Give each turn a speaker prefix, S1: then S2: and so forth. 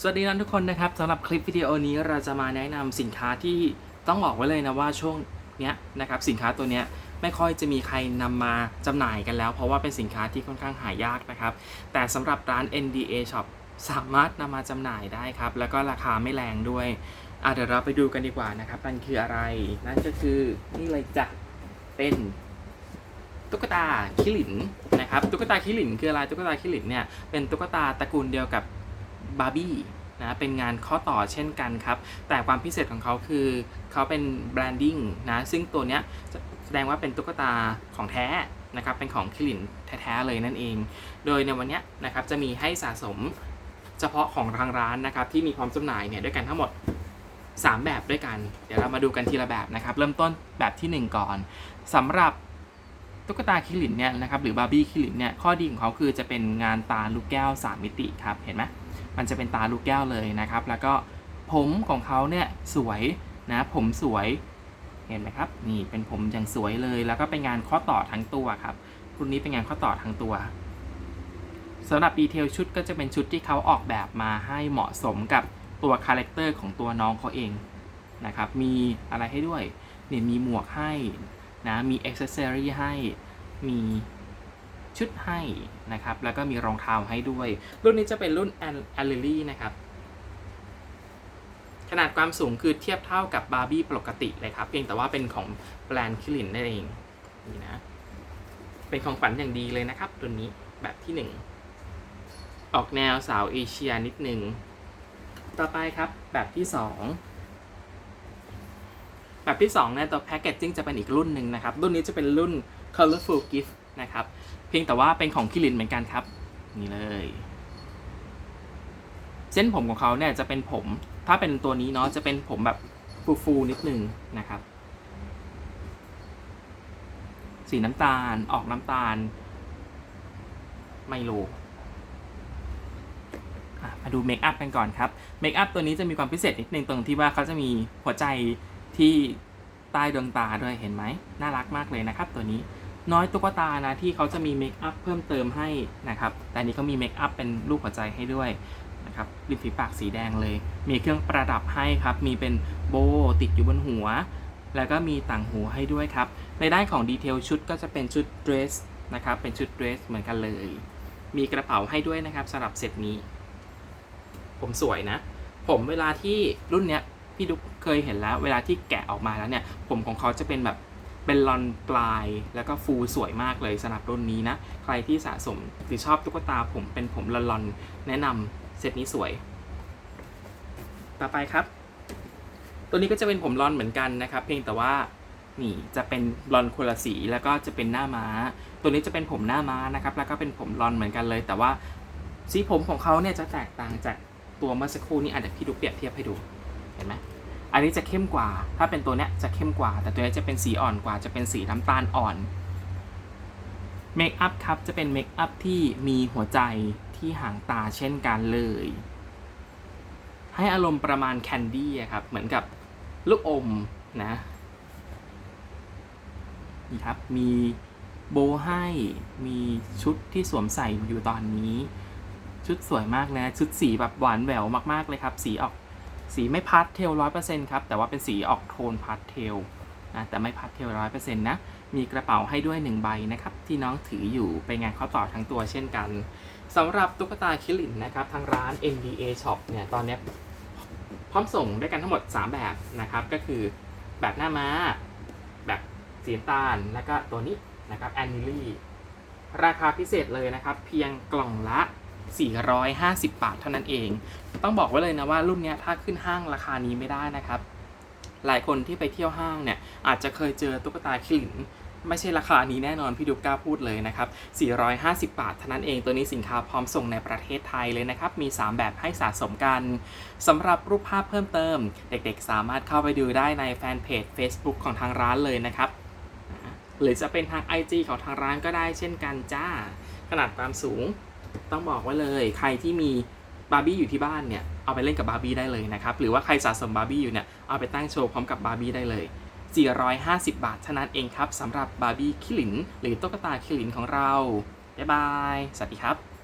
S1: สวัสดีนะทุกคนนะครับสำหรับคลิปวิดีโอนี้เราจะมาแนะนำสินค้าที่ต้องบอกไว้เลยนะว่าช่วงเนี้ยนะครับสินค้าตัวเนี้ยไม่ค่อยจะมีใครนำมาจำหน่ายกันแล้ว เพราะว่าเป็นสินค้าที่ค่อนข้างหายากนะครับ แต่สำหรับร้าน NDA Shop สามารถนำมาจำหน่ายได้ครับ แล้วก็ราคาไม่แรงด้วยอะเดี๋ยวเราไปดูกันดีกว่านะครับมันคืออะไร นั่นก็คือนี่เลยจ้ะเป็นตุ๊กตาคิลินนะครับตุ๊กตาคิลินคืออะไรตุ๊กตาคิลินเนี่ยเป็นตุ๊กตาตระกูลเดียวกับ บาร์บี้นะเป็นงานข้อต่อเช่นกันครับ แต่ความพิเศษของเขาคือเขาเป็นแบรนดิ้งนะซึ่งตัวเนี้ยแสดงว่าเป็นตุ๊กตาของแท้นะครับเป็นของคิลินแท้ๆเลยนั่นเอง โดยในวันนี้นะครับจะมีให้สะสมเฉพาะของทางร้านนะครับที่มีพร้อมจำหน่ายเนี่ยด้วยกันทั้งหมด 3 แบบด้วยกัน เดี๋ยวเรามาดูกันทีละแบบนะครับ เริ่มต้นแบบทีหนึ่1 ก่อนสำหรับตุ๊กตาคิรินเนี่ยนะครับหรือบาร์บี้คิรินเนี่ยข้อดีของเขาคือจะเป็นงานตาลูกแก้ว 3 มิติครับเห็นไหม มันจะเป็นตาลูกแก้วเลยนะครับ แล้วก็ผมของเขาเนี่ยสวยนะผมสวยเห็นไหมครับนี่เป็นผมอย่างสวยเลย แล้วก็เป็นงานข้อต่อทั้งตัวครับรุ่นนี้เป็นงานข้อต่อทั้งตัวสำหรับดีเทลชุดก็จะเป็นชุดที่เขาออกแบบมาให้เหมาะสมกับตัวคาแรคเตอร์ของตัวน้องเขาเองนะครับมีอะไรให้ด้วยเนี่ยมีหมวกให้นะมีอ็อกเซอรี่ให้มี ชุดให้นะครับ แล้วก็มีรองเท้าให้ด้วย รุ่นนี้จะเป็นรุ่น a l l e l y นะครับ ขนาดความสูงคือเทียบเท่ากับบาร์บี้ปกติเลยครับ เพียงแต่ว่าเป็นของแบรนด์คิลินนั่นเองนี่นะ เป็นของฝันอย่างดีเลยนะครับ ตัวนี้แบบที่หนึ่งออกแนวสาวเอเชียนิดนึง ต่อไปครับแบบที่สอง แบบที่2เนี่ยตัวแพคเกจจิ้งจะเป็นอีกรุ่นหนึ่งนะครับ รุ่นนี้จะเป็นรุ่น colorful gift นะครับ เพียงแต่ว่าเป็นของคิรินเหมือนกันครับ นี่เลย เส้นผมของเขาเนี่ยจะเป็นผม ถ้าเป็นตัวนี้เนาะจะเป็นผมแบบฟูๆนิดนึงนะครับ สีน้ำตาลออกน้ำตาล ไมโลมาดูเมคอัพกันก่อนครับ เมคอัพตัวนี้จะมีความพิเศษนิดนึงตรงที่ว่าเขาจะมีหัวใจ ที่ใต้ดวงตาด้วยเห็นไหมน่ารักมากเลยนะครับ ตัวนี้น้อยตุ๊กตานะที่เขาจะมีเมคอัพเพิ่มเติมให้นะครับ แต่นี้เขามีเมคอัพเป็นรูปหัวใจให้ด้วยนะครับริมฝีปากสีแดงเลย มีเครื่องประดับให้ครับ มีเป็นโบติดอยู่บนหัว แล้วก็มีต่างหูให้ด้วยครับ ในด้านของดีเทลชุดก็จะเป็นชุดเดรสนะครับ เป็นชุดเดรสเหมือนกันเลย มีกระเป๋าให้ด้วยนะครับสำหรับเซตนี้ ผมสวยนะ ผมเวลาที่รุ่นเนี้ย พี่ดุ๊กเคยเห็นแล้ว เวลาที่แกะออกมาแล้วเนี่ย ผมของเขาจะเป็นแบบเป็นลอนปลายแล้วก็ฟูสวยมากเลยสำหรับรุ่นนี้นะ ใครที่สะสมหรือชอบตุ๊กตาผมเป็นผมลอนๆแนะนำเซตนี้สวย ต่อไปครับ ตัวนี้ก็จะเป็นผมลอนเหมือนกันนะครับ เพียงแต่ว่านี่จะเป็นลอนคนละสีแล้วก็จะเป็นหน้าม้า ตัวนี้จะเป็นผมหน้าม้านะครับ แล้วก็เป็นผมลอนเหมือนกันเลย แต่ว่าสีผมของเขาเนี่ยจะแตกต่างจากตัวเมื่อสักครู่นี้อาจจะพี่ดุ๊กเปรียบเทียบให้ดู เห็นไหมอันนี้จะเข้มกว่า ถ้าเป็นตัวเนี้ยจะเข้มกว่า แต่ตัวนี้จะเป็นสีอ่อนกว่า จะเป็นสีน้ำตาลอ่อนเมคอัพครับ จะเป็นเมคอัพที่มีหัวใจที่หางตาเช่นกันเลย ให้อารมณ์ประมาณแคนดี้ครับ เหมือนกับลูกอมนะนี่ครับ มีโบให้ มีชุดที่สวมใส่อยู่ตอนนี้ ชุดสวยมากนะ ชุดสีแบบหวานแหววมาก ๆ เลยครับ สีออก สีไม่พาสเทลร้อยเปอร์เซ็นต์ครับ แต่ว่าเป็นสีออกโทนพาสเทลนะแต่ไม่พาสเทลร้อยเปอร์เซ็นต์นะ มีกระเป๋าให้ด้วยหนึ่งใบนะครับ ที่น้องถืออยู่เป็นงานข้อต่อทั้งตัวเช่นกันสำหรับตุ๊กตาคิรินนะครับ ทางร้าน NDA Shop เนี่ย ตอนนี้พร้อมส่งด้วยกันทั้งหมด 3 แบบนะครับ ก็คือแบบหน้าม้า แบบสีตาล แล้วก็ตัวนี้นะครับแอนนิลี่ราคาพิเศษเลยนะครับ เพียงกล่องละ 450 บาทเท่านั้นเอง ต้องบอกไว้เลยนะว่ารุ่นนี้ถ้าขึ้นห้างราคานี้ไม่ได้นะครับ หลายคนที่ไปเที่ยวห้างเนี่ยอาจจะเคยเจอตุ๊กตาคิลินไม่ใช่ราคานี้แน่นอนพี่ดุกกล้าพูดเลยนะครับ 450 บาทเท่านั้นเอง ตัวนี้สินค้าพร้อมส่งในประเทศไทยเลยนะครับ มี 3 แบบให้สะสมกัน สำหรับรูปภาพเพิ่มเติม เด็กๆ สามารถเข้าไปดูได้ในแฟนเพจ Facebook ของทางร้านเลยนะครับ หรือจะเป็นทาง IG ของทางร้านก็ได้เช่นกันจ้า ขนาดความสูง ต้องบอกไว้เลย ใครที่มีบาร์บี้อยู่ที่บ้านเนี่ย เอาไปเล่นกับบาร์บี้ได้เลยนะครับ หรือว่าใครสะสมบาร์บี้อยู่เนี่ย เอาไปตั้งโชว์พร้อมกับบาร์บี้ได้เลย 450 บาทเท่านั้นเองครับสำหรับบาร์บี้คิลิน หรือตุ๊กตาคิลินของเรา บ๊ายบาย สวัสดีครับ